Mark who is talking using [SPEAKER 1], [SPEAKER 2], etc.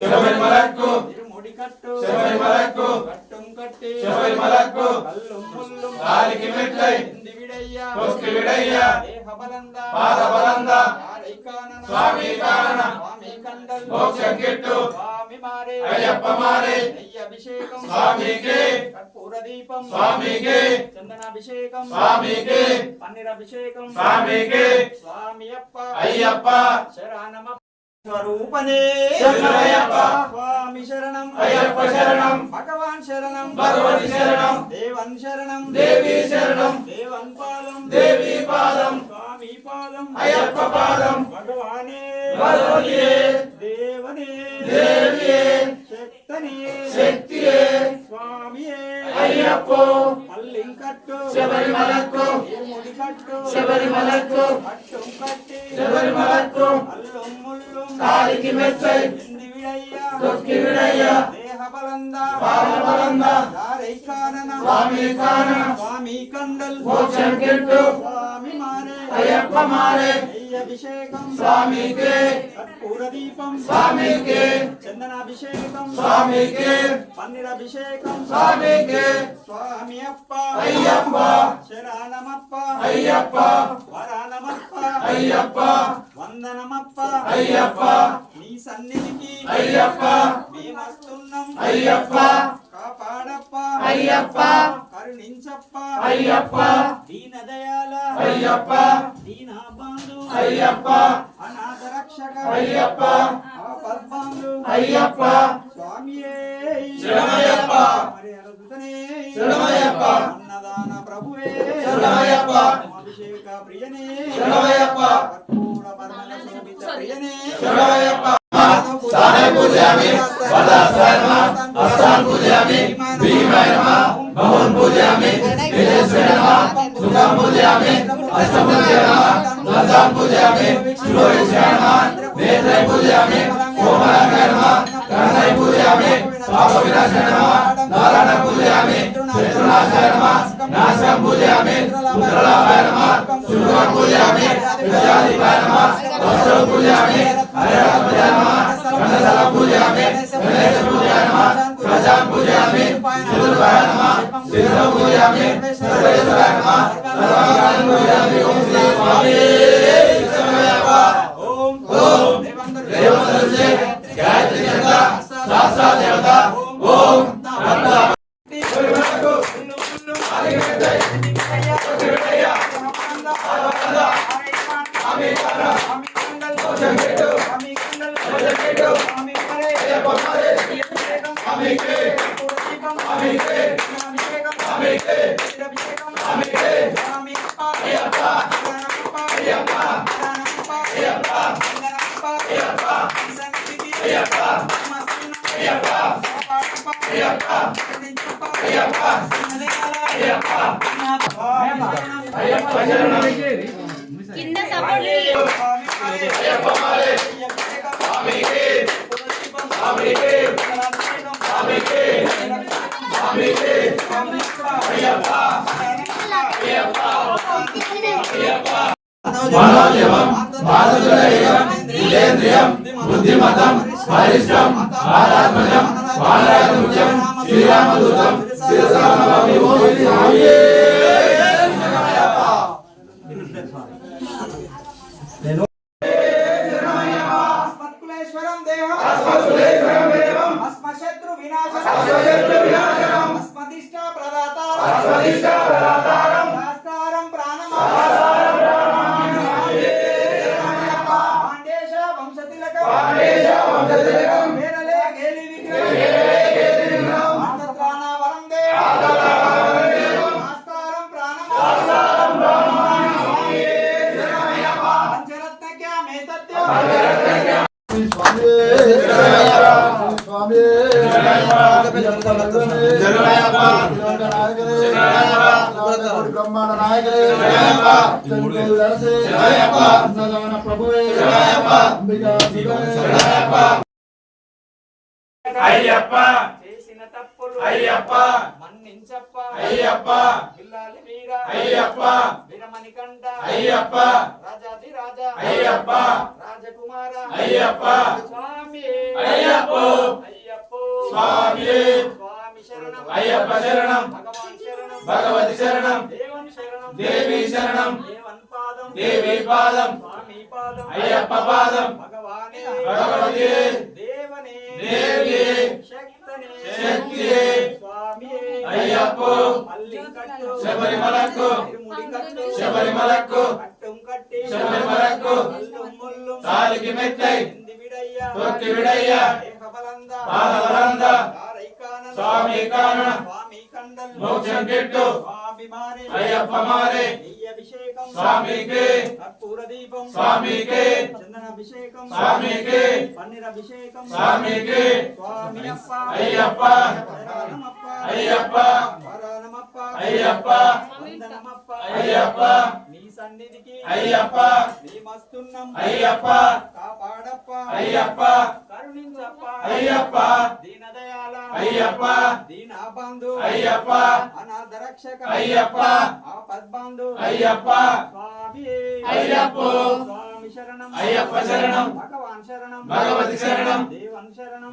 [SPEAKER 1] செவ்வை
[SPEAKER 2] மலக்கும்
[SPEAKER 1] திருமுடி
[SPEAKER 2] கட்டும்
[SPEAKER 1] செவ்வை மலக்கும்
[SPEAKER 2] கட்டும்
[SPEAKER 1] கட்டி. స్వరూపనే. స్వామి శరణం
[SPEAKER 2] అయ్యప్ప శరణం.
[SPEAKER 1] భగవాన్ శరణం
[SPEAKER 2] భగవతి శరణం.
[SPEAKER 1] దేవన్ శరణం
[SPEAKER 2] దేవి శరణం.
[SPEAKER 1] దేవన్ పాదం
[SPEAKER 2] దేవి పాదం.
[SPEAKER 1] స్వామి పాదం
[SPEAKER 2] అయ్యప్ప పాదం.
[SPEAKER 1] భగవానే
[SPEAKER 2] భగవతియే.
[SPEAKER 1] దేవనే
[SPEAKER 2] దేవియే.
[SPEAKER 1] శక్తనే
[SPEAKER 2] శక్తియే.
[SPEAKER 1] స్వామియే
[SPEAKER 2] అయ్యప్పో.
[SPEAKER 1] పల్లింకట్టు
[SPEAKER 2] శబరిమలకు. శబరిమలకు.
[SPEAKER 1] కట్టి
[SPEAKER 2] శబరిమలకు.
[SPEAKER 1] అల్లుం
[SPEAKER 2] ಸಾಲಿಗೆ
[SPEAKER 1] ಮೆಚ್ಚೈ ತೊಕ್ಕಿ
[SPEAKER 2] ವಿಡಯ್ಯ ದೇಹಬಲಂದ
[SPEAKER 1] ಪಾಪಬಲಂದ ಧಾರೈ
[SPEAKER 2] ಕಾನನ
[SPEAKER 1] ಸ್ವಾಮಿ ಕಾನನ
[SPEAKER 2] ಸ್ವಾಮಿ
[SPEAKER 1] చందనాభిషేకం.
[SPEAKER 2] స్వామికి.
[SPEAKER 1] పన్నీరాభిషేకం.
[SPEAKER 2] స్వామికి.
[SPEAKER 1] స్వామి అప్ప
[SPEAKER 2] అయ్యప్ప.
[SPEAKER 1] శరణమప్ప
[SPEAKER 2] అయ్యప్ప.
[SPEAKER 1] వరానమప్ప.
[SPEAKER 2] అయ్యప్ప.
[SPEAKER 1] వందనమప్ప.
[SPEAKER 2] అయ్యప్ప.
[SPEAKER 1] నీ సన్నిధికి
[SPEAKER 2] అయ్యప్ప.
[SPEAKER 1] మేమస్తున్నాం.
[SPEAKER 2] అయ్యప్ప.
[SPEAKER 1] కాపాడప్ప.
[SPEAKER 2] అయ్యప్ప.
[SPEAKER 1] కరుణించప్ప.
[SPEAKER 2] అయ్యప్ప.
[SPEAKER 1] దీనదయాల.
[SPEAKER 2] అయ్యప్ప.
[SPEAKER 1] దీనాబాంధు
[SPEAKER 2] అయ్యప్ప.
[SPEAKER 1] అనాథ రక్షక
[SPEAKER 2] అయ్యప్ప. అయ్యప్ప.
[SPEAKER 1] స్వామియే.
[SPEAKER 2] శరణమయ్యప్ప.
[SPEAKER 1] మరి అరుదుతనే.
[SPEAKER 2] శరణమయ్యప్ప.
[SPEAKER 1] అన్నదాన ప్రభువే.
[SPEAKER 2] శరణమయ్యప్ప.
[SPEAKER 1] అభిషేక ప్రియనే.
[SPEAKER 2] శరణమయ్యప్ప.
[SPEAKER 1] కర్పూర పరమల శోభిత ప్రియనే.
[SPEAKER 2] శరణమయ్యప్ప. స్థానే పూజయామి వరదాస్వామి హస్తాన్ పూజయామి భీమాయ నమః. బహున్ పూజయామి తేజస్వే నమః. సుఖం పూజయామి అష్టం పూజయామి లతాం పూజయామి శిరోహిషాయ నమః. నేత్రై పూజయామి நாராயணாய நம கருணை பூஜையாமி பாப விநாசன நம
[SPEAKER 1] நாராயண
[SPEAKER 2] பூஜையாமி
[SPEAKER 1] சத்ருநாசாய
[SPEAKER 2] நம நாசகம் பூஜையாமி புத்திரலாபாய நம சுந்தரம் பூஜையாமி விஜயாதிபாய நம வஸ்திரம் பூஜையாமி அரணம் பூஜையாமி கண்டசலம் பூஜையாமி கணேச பூஜையாமி நம பிரஜாம் பூஜையாமி சிதுர்வாய நம சிதுர பூஜையாமி சர்வேஸ்வராய நம சர்வாகாரம் பூஜையாமி ஓம் ஸ்ரீ சுவாமி Hey, I'm
[SPEAKER 3] కింద
[SPEAKER 2] మనోజవం బాధులయం విజేంద్రియం బుద్ధిమతం వరిష్టం బాలాత్మజం బాలాత్మజం శ్రీరామదూతం శిరసానమామి ఓం స్వామియే శరణమయ్యప్ప
[SPEAKER 1] అస్మత్కులేశ్వరం దేహం
[SPEAKER 2] అస్మత్కులేశ్వరం దేవం
[SPEAKER 1] అస్మశత్రు వినాశనం
[SPEAKER 2] అస్మశత్రు వినాశనం
[SPEAKER 1] అస్మదిష్ట ప్రదాతారం
[SPEAKER 2] అస్మదిష్ట ప్రదాతారం
[SPEAKER 1] శాస్త్రారం ప్రాణం పాండేశ వంశతిలకం
[SPEAKER 2] పాండేశ వంశతిలకం
[SPEAKER 4] బ్రహ్మాండ నాయకులే ప్రభువే
[SPEAKER 2] అయ్యప్ప!
[SPEAKER 1] చేసిన తప్పులు
[SPEAKER 2] అయ్యప్ప!
[SPEAKER 1] మన్నించప్ప!
[SPEAKER 2] అయ్యప్ప!
[SPEAKER 1] పిల్లాలి వీర
[SPEAKER 2] అయ్యప్ప!
[SPEAKER 1] వీరమణి కంట
[SPEAKER 2] అయ్యప్ప!
[SPEAKER 1] రాజాది రాజ
[SPEAKER 2] అయ్యప్ప!
[SPEAKER 1] రాజకుమార!
[SPEAKER 2] అయ్యప్ప!
[SPEAKER 1] స్వామి!
[SPEAKER 2] అయ్యప్ప!
[SPEAKER 1] అయ్యప్ప!
[SPEAKER 2] స్వామి!
[SPEAKER 1] స్వామి శరణం
[SPEAKER 2] అయ్యప్ప శరణం
[SPEAKER 1] భగవాన్ శరణం
[SPEAKER 2] భగవతి శరణం
[SPEAKER 1] దేవన్ శరణం
[SPEAKER 2] దేవి శరణం
[SPEAKER 1] దేవన్ పాదం
[SPEAKER 2] దేవి పాదం
[SPEAKER 1] స్వామి పాదం
[SPEAKER 2] అయ్యప్ప పాదం
[SPEAKER 1] భగవానే
[SPEAKER 2] భగవతి
[SPEAKER 1] దేవనే
[SPEAKER 2] దేవి
[SPEAKER 1] శక్తనే
[SPEAKER 2] శక్తి
[SPEAKER 1] స్వామి
[SPEAKER 2] అయ్యప్ప
[SPEAKER 1] పల్లింకట్టు
[SPEAKER 2] శబరిమలకు
[SPEAKER 1] తిరుముడికట్టు
[SPEAKER 2] శబరిమలకు
[SPEAKER 1] కట్టం కట్టి
[SPEAKER 2] శబరిమలకు
[SPEAKER 1] అల్లుం ముల్లుం
[SPEAKER 2] తాలికి మెత్తై
[SPEAKER 1] ఎంది విడయ్య
[SPEAKER 2] తొక్కి విడయ్య
[SPEAKER 1] దేహబలంద
[SPEAKER 2] పాదబలంద
[SPEAKER 1] దారైకానన
[SPEAKER 2] స్వామి కానన
[SPEAKER 1] స్వామి కండల్
[SPEAKER 2] మోక్షం గిట్టు
[SPEAKER 1] స్వామి మారే.
[SPEAKER 2] అయ్యప్ప మారే.
[SPEAKER 1] నెయ్యభిషేకం.
[SPEAKER 2] స్వామికి.
[SPEAKER 1] కర్పూర దీపం
[SPEAKER 2] స్వామికి.
[SPEAKER 1] చందనాభిషేకం.
[SPEAKER 2] స్వామికి.
[SPEAKER 1] పన్నీరభిషేకం.
[SPEAKER 2] స్వామికి.
[SPEAKER 1] స్వామి అప్ప
[SPEAKER 2] అయ్యప్ప. అయ్యప్ప అయ్యప్ప.
[SPEAKER 1] వందనమప్ప.
[SPEAKER 2] అయ్యప్ప.
[SPEAKER 1] నీ సన్నిధికి
[SPEAKER 2] అయ్యప్ప.
[SPEAKER 1] మేమస్తున్నాం.
[SPEAKER 2] అయ్యప్ప.
[SPEAKER 1] కాపాడప్ప.
[SPEAKER 2] అయ్యప్ప.
[SPEAKER 1] కరుణించప్ప
[SPEAKER 2] అయ్యప్ప.
[SPEAKER 1] దీనదయాల.
[SPEAKER 2] అయ్యప్ప.
[SPEAKER 1] దీనాబంధు
[SPEAKER 2] అయ్యప్ప.
[SPEAKER 1] అనాథ రక్షక
[SPEAKER 2] అయ్యప్ప.
[SPEAKER 1] ఆపద్బంధు
[SPEAKER 2] అయ్యప్ప.
[SPEAKER 1] స్వామి.
[SPEAKER 2] అయ్యప్ప.
[SPEAKER 1] స్వామి శరణం.
[SPEAKER 2] అయ్యప్ప శరణం.
[SPEAKER 1] భగవాన్ శరణం.
[SPEAKER 2] భగవతి శరణం.
[SPEAKER 1] దేవన్ శరణం.